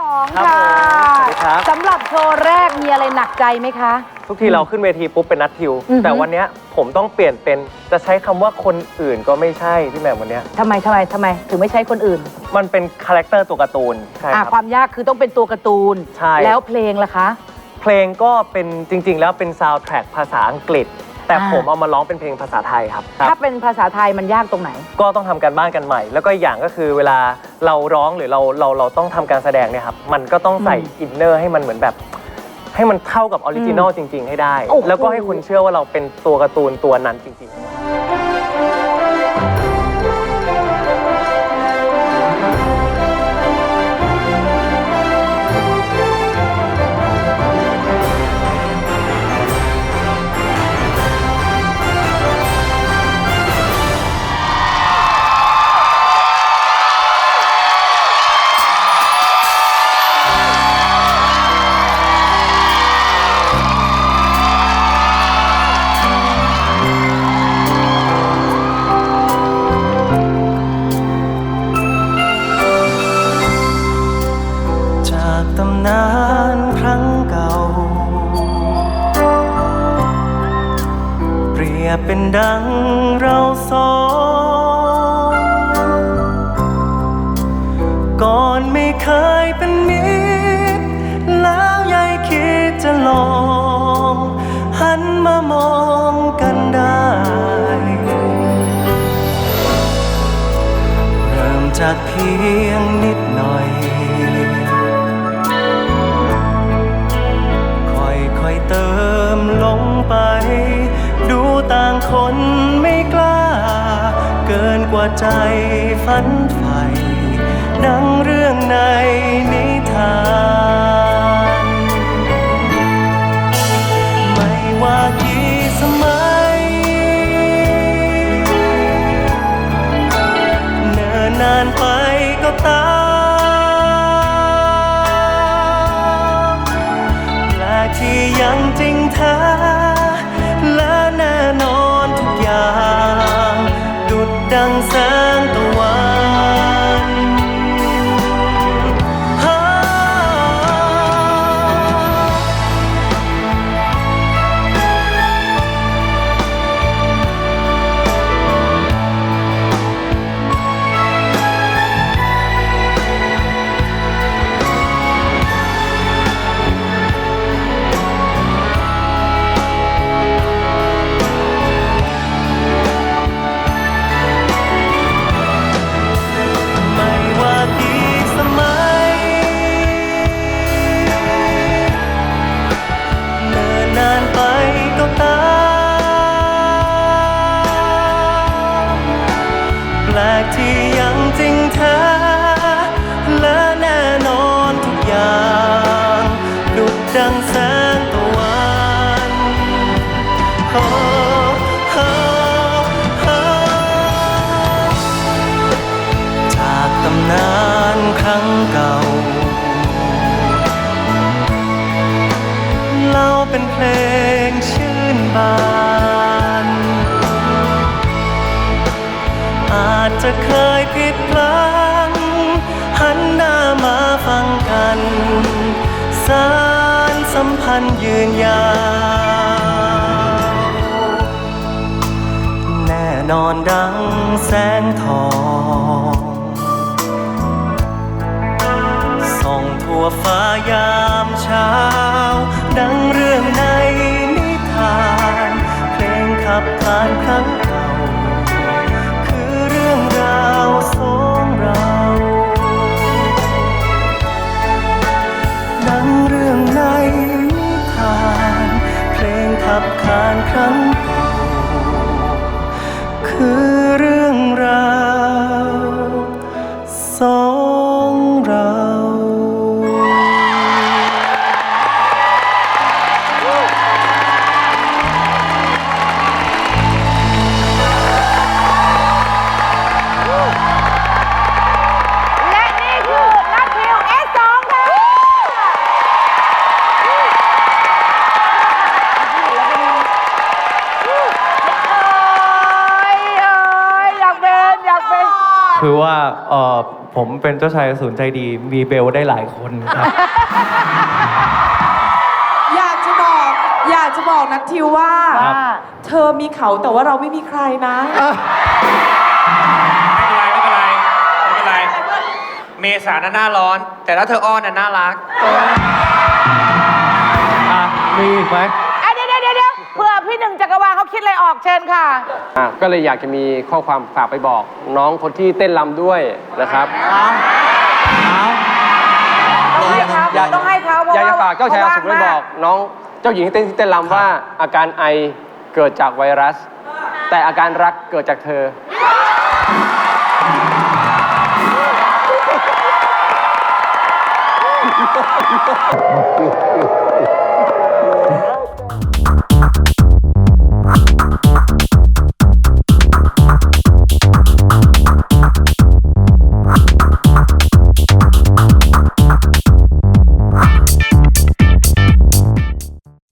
สองครับค่ะผมสวัสดีครับ สำหรับโชว์แรกมีอะไรหนักใจไหมคะ ทุกทีเราขึ้นเวทีปุ๊บเป็นนัดทิว อือฮึ แต่วันเนี้ยผมต้องเปลี่ยนเป็นจะใช้คำว่าคนอื่นก็ไม่ใช่พี่แหม่มวันเนี้ยทำไมทำไมทำไม ถึงไม่ใช่คนอื่นมันเป็นคาแรคเตอร์ตัวการ์ตูนใช่อะครับความยากคือต้องเป็นตัวการ์ตูน ใช่ แล้วเพลงล่ะคะ เพลงก็เป็นจริง ๆ แล้วเป็นซาวด์แทร็กภาษาอังกฤษ แต่อ่าผมเอามาร้องเป็นเพลงภาษาไทยครับคถ้ารับเป็นภาษาไทยมันยากตรงไหน ก็ต้องทำการบ้านกันใหม่ แล้วก็อีกอย่างก็คือเวลาเราร้องหรือเราเราเราต้องทำการแสดงเนี่ยครับมันก็ต้องใส่อืมอินเนอร์ให้มันเหมือนแบบ ให้มันเข้ากับออริจินอลจริง ๆ ให้ได้ โอ้โห แล้วก็ให้คนเชื่อว่าเราเป็นตัวการ์ตูนตัวนั้นจริง ๆ จากตำนานครั้งเก่า เปรียบเป็นดังเราสองก่อนไม่เคยเป็นมิตรแล้วยายคิดจะลอง หันมามองกันได้ เริ่มจากเพียงนิดหน่อย ต่างคนไม่กล้า เกินกว่าใจฝันใฝ่ดังเรื่องในนิทาน ไม่ว่ากี่สมัย เนิ่นนานไปก็ตามแปลกที่ยังจริงแท้ ดังแสง ที่ยังจริงแท้และแน่นอนทุกอย่างดุดดังแสงตะวันโอ้โอ้โอ้จากตำนานครั้งเก่าเล่าเป็นเพลงชื่นบาน อาจจะเคยผิดพลั้งหันหน้ามาฟังกันสารสัมพันธ์ยืนยาวแน่นอนดังแสงท ข คือว่าเออผมเป็นเจ้าชายอสูรใจดี มีเบลได้หลายคนครับ อยากจะบอก อยากจะบอกนัททิวว่าว่าเธอมีเขาแต่ว่าเราไม่มีใครนะ ไม่เป็นไร ไม่เป็นไร ไม่เป็นไร เมษาน่ะหน้าร้อน แต่ถ้าเธออ้อนน่ะน่ารัก อะมีอีกไหม จักรวาลเขาคิดอะไรออกเชิญค่ะ อะก็เลยอยากจะมีข้อความฝากไปบอก น้องคนที่เต้นรำด้วยนะครับ ต้องให้เขาอยากต้องให้เขาเพราะอยากจะว่าฝากเจ้าชายอสูรไปบอก น้องเจ้าหญิงที่เต้นที่เต้นรำว่าอาการไอเกิดจากไวรัส แต่อาการรักเกิดจากเธอ